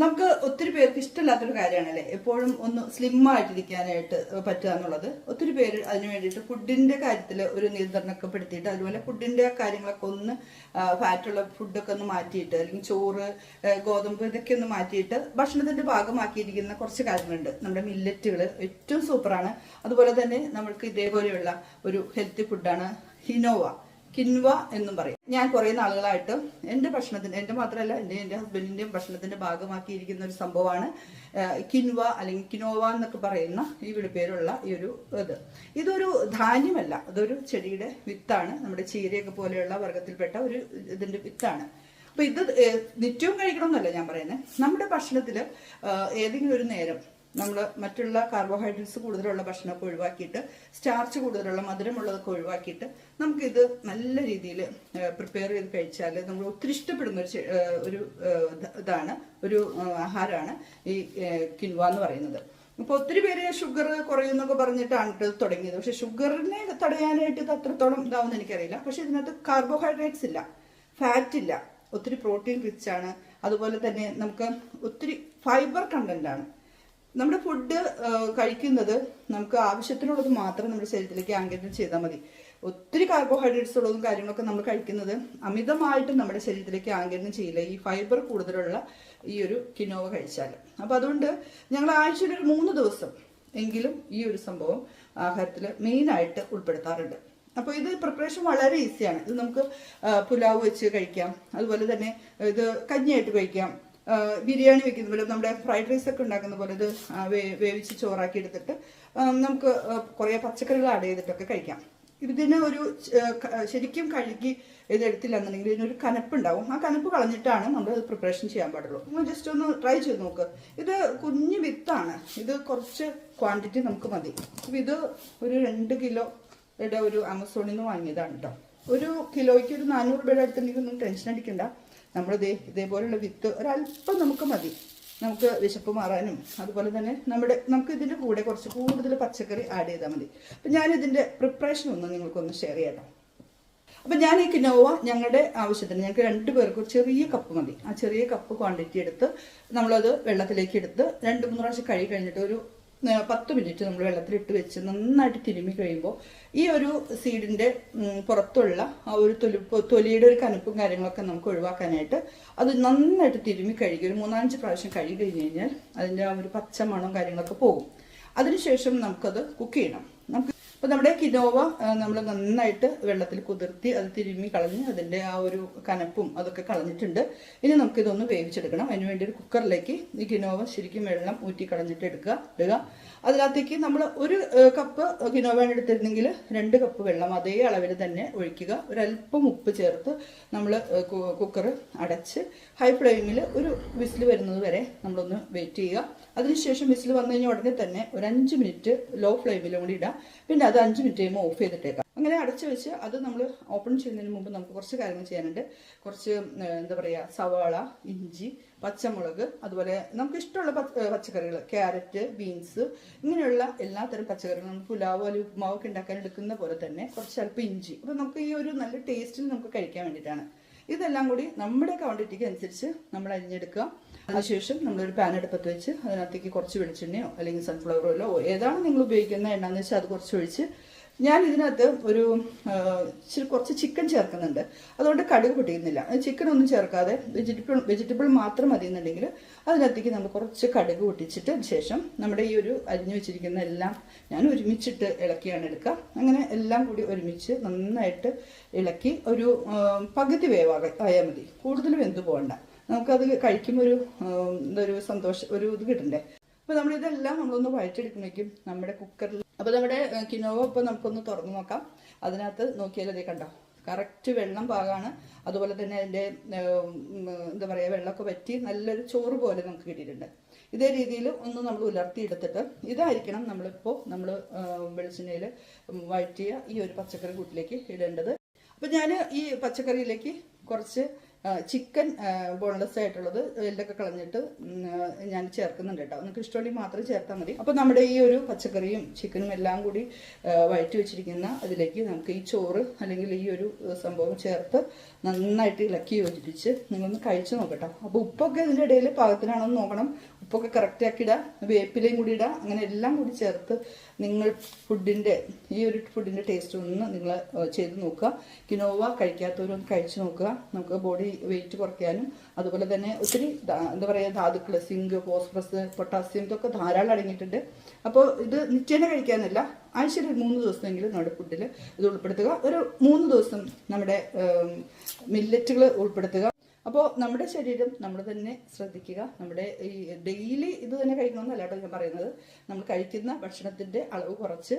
നമുക്ക് ഒത്തിരി പേർക്ക് ഇഷ്ടമില്ലാത്തൊരു കാര്യമാണല്ലേ? എപ്പോഴും ഒന്ന് സ്ലിം ആയിട്ടിരിക്കാനായിട്ട് പറ്റുക എന്നുള്ളത്. ഒത്തിരി പേര് അതിന് വേണ്ടിയിട്ട് ഫുഡിന്റെ കാര്യത്തിൽ ഒരു നിയന്ത്രണമൊക്കെ പെടുത്തിയിട്ട് അതുപോലെ ഫുഡിന്റെ കാര്യങ്ങളൊക്കെ ഒന്ന് ഫാറ്റുള്ള ഫുഡൊക്കെ ഒന്ന് മാറ്റിയിട്ട് അല്ലെങ്കിൽ ചോറ് ഗോതമ്പ് ഇതൊക്കെ ഒന്ന് മാറ്റിയിട്ട് ഭക്ഷണത്തിന്റെ ഭാഗമാക്കിയിരിക്കുന്ന കുറച്ച് കാര്യങ്ങളുണ്ട്. നമ്മുടെ മില്ലറ്റുകൾ ഏറ്റവും സൂപ്പറാണ് അതുപോലെ തന്നെ നമ്മൾക്ക് ഇതേപോലെയുള്ള ഒരു ഹെൽത്തി ഫുഡാണ് ഹിനോവ കിൻവ എന്നും പറയും. ഞാൻ കുറെ നാളുകളായിട്ട് എന്റെ ഭക്ഷണത്തിന് എന്റെ മാത്രമല്ല എന്റെ എന്റെ ഹസ്ബൻഡിന്റെയും ഭക്ഷണത്തിന്റെ ഭാഗമാക്കിയിരിക്കുന്ന ഒരു സംഭവമാണ് കിൻവ അല്ലെങ്കിൽ കിനോവ എന്നൊക്കെ പറയുന്ന ഈ വിളിപ്പേരുള്ള ഈ ഒരു ഇത്. ഇതൊരു ധാന്യമല്ല അതൊരു ചെടിയുടെ വിത്താണ് നമ്മുടെ ചീരയൊക്കെ പോലെയുള്ള വർഗത്തിൽപ്പെട്ട ഒരു ഇതിന്റെ വിത്താണ്. അപ്പൊ ഇത് നിത്യവും കഴിക്കണമെന്നല്ല ഞാൻ പറയുന്നത്. നമ്മുടെ ഭക്ഷണത്തിൽ ഏതെങ്കിലും ഒരു നേരം നമ്മൾ മറ്റുള്ള കാർബോഹൈഡ്രേറ്റ്സ് കൂടുതലുള്ള ഭക്ഷണമൊക്കെ ഒഴിവാക്കിയിട്ട് സ്റ്റാർച്ച് കൂടുതലുള്ള മധുരമുള്ളതൊക്കെ ഒഴിവാക്കിയിട്ട് നമുക്കിത് നല്ല രീതിയിൽ പ്രിപ്പയർ ചെയ്ത് കഴിച്ചാൽ നമ്മൾ ഒത്തിരി ഇഷ്ടപ്പെടുന്ന ഒരു ഒരു ഇതാണ് ഒരു ആഹാരമാണ് ഈ കിൻവ എന്ന് പറയുന്നത്. അപ്പോൾ ഒത്തിരി പേര് ഷുഗർ കുറയുന്നൊക്കെ പറഞ്ഞിട്ടാണ് ഇത് തുടങ്ങിയത്. പക്ഷെ ഷുഗറിനെ തടയാനായിട്ട് ഇത് അത്രത്തോളം ഇതാവുമെന്ന് എനിക്കറിയില്ല. പക്ഷെ ഇതിനകത്ത് കാർബോഹൈഡ്രേറ്റ്സ് ഇല്ല ഫാറ്റ് ഇല്ല ഒത്തിരി പ്രോട്ടീൻ റിച്ച് ആണ്. അതുപോലെ തന്നെ നമുക്ക് ഒത്തിരി ഫൈബർ കണ്ടന്റ് ആണ്. നമ്മുടെ ഫുഡ് കഴിക്കുന്നത് നമുക്ക് ആവശ്യത്തിനുള്ളത് മാത്രം നമ്മുടെ ശരീരത്തിലേക്ക് ആങ്കിരണം ചെയ്താൽ മതി. ഒത്തിരി കാർബോഹൈഡ്രേറ്റ്സ് ഉള്ളതും കാര്യങ്ങളൊക്കെ നമ്മൾ കഴിക്കുന്നത് അമിതമായിട്ട് നമ്മുടെ ശരീരത്തിലേക്ക് ആങ്കിരണം ചെയ്യില്ല. ഈ ഫൈബർ കൂടുതലുള്ള ഈ ഒരു കിനോവ കഴിച്ചാൽ അപ്പം അതുകൊണ്ട് ഞങ്ങൾ ആഴ്ചയിൽ ഒരു മൂന്ന് ദിവസം എങ്കിലും ഈ ഒരു സംഭവം ആഹാരത്തിൽ മെയിനായിട്ട് ഉൾപ്പെടുത്താറുണ്ട്. അപ്പോൾ ഇത് പ്രിപ്പറേഷൻ വളരെ ഈസിയാണ് ഇത് നമുക്ക് പുലാവ് വെച്ച് കഴിക്കാം. അതുപോലെ തന്നെ ഇത് കഞ്ഞിയായിട്ട് കഴിക്കാം. ബിരിയാണി വെക്കുന്ന പോലെ നമ്മുടെ ഫ്രൈഡ് റൈസ് ഒക്കെ ഉണ്ടാക്കുന്ന പോലെ ഇത് വേവിച്ച് ചോറാക്കി എടുത്തിട്ട് നമുക്ക് കുറേ പച്ചക്കറികൾ ആഡ് ചെയ്തിട്ടൊക്കെ കഴിക്കാം. ഇതിന് ഒരു ശരിക്കും കഴുകി ഇത് എടുത്തില്ല എന്നുണ്ടെങ്കിൽ ഇതിനൊരു കനപ്പുണ്ടാവും. ആ കനപ്പ് കളഞ്ഞിട്ടാണ് നമ്മൾ പ്രിപ്പറേഷൻ ചെയ്യാൻ പാടുള്ളൂ. നമ്മൾ ജസ്റ്റ് ഒന്ന് ട്രൈ ചെയ്ത് നോക്ക്. ഇത് കുഞ്ഞു വിത്താണ്. ഇത് കുറച്ച് ക്വാണ്ടിറ്റി നമുക്ക് മതി. ഇത് ഒരു രണ്ട് ഇട ഒരു ആമസോണിൽ നിന്ന് വാങ്ങിയതാണ് കേട്ടോ ഒരു കിലോയ്ക്ക് ഒരു നാനൂറ് രൂപയുടെ അടുത്തുണ്ടെങ്കിൽ ഒന്നും ടെൻഷൻ അടിക്കണ്ട. നമ്മൾ ഇതേ ഇതേപോലുള്ള വിത്ത് ഒരല്പം നമുക്ക് മതി. നമുക്ക് വിശപ്പ് മാറാനും അതുപോലെ തന്നെ നമ്മുടെ നമുക്ക് ഇതിന്റെ കൂടെ കുറച്ച് കൂടുതൽ പച്ചക്കറി ആഡ് ചെയ്താൽ മതി. അപ്പം ഞാനിതിന്റെ പ്രിപ്പറേഷൻ ഒന്ന് നിങ്ങൾക്കൊന്ന് ഷെയർ ചെയ്യാം അപ്പം ഞാൻ ഈ കിനോവ ഞങ്ങളുടെ ആവശ്യത്തിന് ഞങ്ങൾക്ക് രണ്ട് പേർക്ക് ചെറിയ കപ്പ് മതി. ആ ചെറിയ കപ്പ് ക്വാണ്ടിറ്റി എടുത്ത് നമ്മളത് വെള്ളത്തിലേക്ക് എടുത്ത് രണ്ട് മൂന്ന് പ്രാവശ്യം കഴുകി കഴിഞ്ഞിട്ട് ഒരു പത്ത് മിനിറ്റ് നമ്മൾ വെള്ളത്തിലിട്ട് വെച്ച് നന്നായിട്ട് തിരുമ്മി കഴിയുമ്പോൾ ഈ ഒരു സീഡിന്റെ പുറത്തുള്ള ആ ഒരു തൊലി തൊലിയുടെ ഒരു കനുപ്പും കാര്യങ്ങളൊക്കെ നമുക്ക് ഒഴിവാക്കാനായിട്ട് അത് നന്നായിട്ട് തിരുമ്മി കഴുകി ഒരു മൂന്നാലഞ്ച് പ്രാവശ്യം കഴുകി കഴിഞ്ഞ് കഴിഞ്ഞാൽ അതിന്റെ ആ ഒരു പച്ച മണം കാര്യങ്ങളൊക്കെ പോകും. അതിനുശേഷം നമുക്കത് കുക്ക് ചെയ്യണം. നമുക്ക് അപ്പൊ നമ്മുടെ കിനോവ നമ്മൾ നന്നായിട്ട് വെള്ളത്തിൽ കുതിർത്തി അത് തിരുമ്മി കളഞ്ഞ് അതിന്റെ ആ ഒരു കനപ്പും അതൊക്കെ കളഞ്ഞിട്ടുണ്ട്. ഇനി നമുക്ക് ഇതൊന്ന് വേവിച്ചെടുക്കണം. അതിന് വേണ്ടി ഒരു കുക്കറിലേക്ക് ഈ കിനോവ ശരിക്കും വെള്ളം ഊറ്റി കളഞ്ഞിട്ട് എടുക്കുക ഇടുക. അതിനകത്തേക്ക് നമ്മൾ ഒരു കപ്പ് കിനോവയാണ് എടുത്തിരുന്നെങ്കിൽ രണ്ട് കപ്പ് വെള്ളം അതേ അളവിൽ തന്നെ ഒഴിക്കുക. ഒരല്പം ഉപ്പ് ചേർത്ത് നമ്മൾ കുക്കർ അടച്ച് ഹൈ ഫ്ലെയിമിൽ ഒരു വിസിൽ വരുന്നത് വരെ നമ്മളൊന്ന് വെയിറ്റ് ചെയ്യുക. അതിനുശേഷം വിസിൽ വന്നു കഴിഞ്ഞാൽ ഉടനെ തന്നെ ഒരു അഞ്ച് മിനിറ്റ് ലോ ഫ്ലെയിമിലും കൂടി ഇടാം പിന്നെ അത് അഞ്ച് മിനിറ്റ് കഴിയുമ്പോൾ ഓഫ് ചെയ്തിട്ടേക്കാം. അങ്ങനെ അടച്ചു വെച്ച് അത് നമ്മൾ ഓപ്പൺ ചെയ്യുന്നതിന് മുമ്പ് നമുക്ക് കുറച്ച് കാര്യങ്ങൾ ചെയ്യാനുണ്ട്. കുറച്ച് എന്താ പറയുക സവാള ഇഞ്ചി പച്ചമുളക് അതുപോലെ നമുക്ക് ഇഷ്ടമുള്ള പച്ചക്കറികൾ ക്യാരറ്റ് ബീൻസ് ഇങ്ങനെയുള്ള എല്ലാ തരം പച്ചക്കറികളും നമുക്ക് പുലാവ് അല്ലെങ്കിൽ ഉപ്പുമാവൊക്കെ ഉണ്ടാക്കാൻ എടുക്കുന്ന പോലെ തന്നെ കുറച്ച് അല്പം ഇഞ്ചി. അപ്പോൾ നമുക്ക് ഈ ഒരു നല്ല ടേസ്റ്റിൽ നമുക്ക് കഴിക്കാൻ വേണ്ടിയിട്ടാണ്. ഇതെല്ലാം കൂടി നമ്മുടെ ക്വാണ്ടിറ്റിക്ക് അനുസരിച്ച് നമ്മൾ അരിഞ്ഞെടുക്കുക. അതിനുശേഷം നമ്മളൊരു പാൻ എടുപ്പത്ത് വെച്ച് അതിനകത്തേക്ക് കുറച്ച് വെളിച്ചെണ്ണയോ അല്ലെങ്കിൽ സൺഫ്ലവർ ഓയിലോ ഏതാണ് നിങ്ങൾ ഉപയോഗിക്കുന്ന എണ്ണ എന്ന് വെച്ചാൽ അത് കുറച്ച് ഒഴിച്ച് ഞാൻ ഇതിനകത്ത് ഒരു കുറച്ച് ചിക്കൻ ചേർക്കുന്നുണ്ട്. അതുകൊണ്ട് കടുക് പൊട്ടിക്കുന്നില്ല. ചിക്കൻ ഒന്നും ചേർക്കാതെ വെജിറ്റബിൾ വെജിറ്റബിൾ മാത്രം മതി എന്നുണ്ടെങ്കിൽ അതിനകത്തേക്ക് നമ്മൾ കുറച്ച് കടുക് പൊട്ടിച്ചിട്ട് ശേഷം നമ്മുടെ ഈ ഒരു അരിഞ്ഞു വെച്ചിരിക്കുന്ന എല്ലാം ഞാൻ ഒരുമിച്ചിട്ട് ഇളക്കിയാണ് എടുക്കുക. അങ്ങനെ എല്ലാം കൂടി ഒരുമിച്ച് നന്നായിട്ട് ഇളക്കി ഒരു പകുതി വേവാക ആയാൽ മതി. കൂടുതൽ വെന്തു പോകണ്ട. നമുക്കത് കഴിക്കുമ്പോൾ ഒരു എന്തൊരു സന്തോഷം ഒരു ഇത് കിട്ടണ്ടേ? അപ്പോൾ നമ്മളിതെല്ലാം നമ്മളൊന്ന് വഴറ്റെടുക്കുമ്പോഴേക്കും നമ്മുടെ കുക്കറിൽ അപ്പൊ നമ്മുടെ കിനോവ ഇപ്പോൾ നമുക്കൊന്ന് തുറന്നു നോക്കാം. അതിനകത്ത് നോക്കിയാൽ അതേ കണ്ടോ? കറക്റ്റ് വെള്ളം പാകാണ്. അതുപോലെ തന്നെ അതിന്റെ എന്താ പറയുക വെള്ളമൊക്കെ വറ്റി നല്ലൊരു ചോറ് പോലെ നമുക്ക് കിട്ടിയിട്ടുണ്ട്. ഇതേ രീതിയിൽ ഒന്ന് നമ്മൾ ഉലർത്തിയെടുത്തിട്ട് ഇതായിരിക്കണം നമ്മളിപ്പോൾ നമ്മൾ വെളിച്ചെണ്ണയിൽ വഴറ്റിയ ഈ ഒരു പച്ചക്കറി കൂട്ടിലേക്ക് ഇടേണ്ടത്. അപ്പം ഞാൻ ഈ പച്ചക്കറിയിലേക്ക് കുറച്ച് ചിക്കൻ ബോൺലെസ് ആയിട്ടുള്ളത് എല്ലൊക്കെ കളഞ്ഞിട്ട് ഞാൻ ചേർക്കുന്നുണ്ട് കേട്ടോ. നിങ്ങൾക്ക് ഇഷ്ടമുണ്ടെങ്കിൽ മാത്രം ചേർത്താൽ മതി. അപ്പോൾ നമ്മുടെ ഈ ഒരു പച്ചക്കറിയും ചിക്കനും എല്ലാം കൂടി വഴറ്റി വെച്ചിരിക്കുന്ന അതിലേക്ക് നമുക്ക് ഈ ചോറ് അല്ലെങ്കിൽ ഈ ഒരു സംഭവം ചേർത്ത് നന്നായിട്ട് ഇളക്കി യോജിപ്പിച്ച് നിങ്ങളൊന്ന് കഴിച്ചു നോക്കട്ടോ. അപ്പോൾ ഉപ്പൊക്കെ ഇതിന്റെ ഇടയിൽ പാകത്തിനാണോ എന്ന് നോക്കണം. ഉപ്പൊക്കെ കറക്റ്റ് ആക്കി ഇടാം. വേപ്പിലയും കൂടി ഇടാം. അങ്ങനെ എല്ലാം കൂടി ചേർത്ത് നിങ്ങൾ ഫുഡിന്റെ ഈ ഒരു ഫുഡിന്റെ ടേസ്റ്റ് ഒന്ന് നിങ്ങൾ ചെയ്ത് നോക്കുക. കിനോവ കഴിക്കാത്തവരൊന്ന് കഴിച്ചു നോക്കുക. നമുക്ക് ബോഡി വെയിറ്റ് കുറയ്ക്കാനും അതുപോലെ തന്നെ ഒത്തിരി എന്താ പറയുക ധാതുക്കൾ സിങ്ക് ഫോസ്ഫറസ് പൊട്ടാസ്യം ഇതൊക്കെ ധാരാളം അടങ്ങിയിട്ടുണ്ട്. അപ്പോൾ ഇത് നിത്യേന കഴിക്കാനല്ല ആഴ്ചയിൽ ഒരു മൂന്ന് ദിവസമെങ്കിലും നമ്മുടെ ഫുഡിൽ ഇത് ഉൾപ്പെടുത്തുക. ഒരു മൂന്ന് ദിവസം നമ്മുടെ മില്ലറ്റുകൾ ഉൾപ്പെടുത്തുക. അപ്പോൾ നമ്മുടെ ശരീരം നമ്മൾ തന്നെ ശ്രദ്ധിക്കുക. നമ്മുടെ ഈ ഡെയിലി ഇത് തന്നെ കഴിക്കണമെന്നല്ല കേട്ടോ ഞാൻ പറയുന്നത്. നമ്മൾ കഴിക്കുന്ന ഭക്ഷണത്തിന്റെ അളവ് കുറച്ച്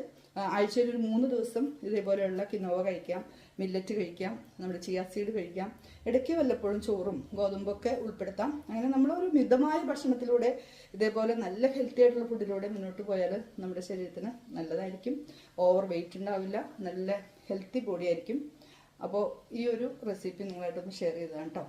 ആഴ്ചയിൽ ഒരു മൂന്ന് ദിവസം ഇതേപോലെയുള്ള കിനോവ കഴിക്കാം. മില്ലറ്റ് കഴിക്കാം നമ്മുടെ ചിയാ സീഡ് കഴിക്കാം ഇടയ്ക്ക് വല്ലപ്പോഴും ചോറും ഗോതമ്പൊക്കെ ഉൾപ്പെടുത്താം. അങ്ങനെ നമ്മളൊരു മിതമായ ഭക്ഷണത്തിലൂടെ ഇതേപോലെ നല്ല ഹെൽത്തി ആയിട്ടുള്ള ഫുഡിലൂടെ മുന്നോട്ട് പോയാൽ നമ്മുടെ ശരീരത്തിന് നല്ലതായിരിക്കും. ഓവർ വെയിറ്റ് ഉണ്ടാവില്ല നല്ല ഹെൽത്തി ബോഡി ആയിരിക്കും. അപ്പോൾ ഈ ഒരു റെസിപ്പി നിങ്ങളായിട്ടൊന്ന് ഷെയർ ചെയ്തതാണ് കേട്ടോ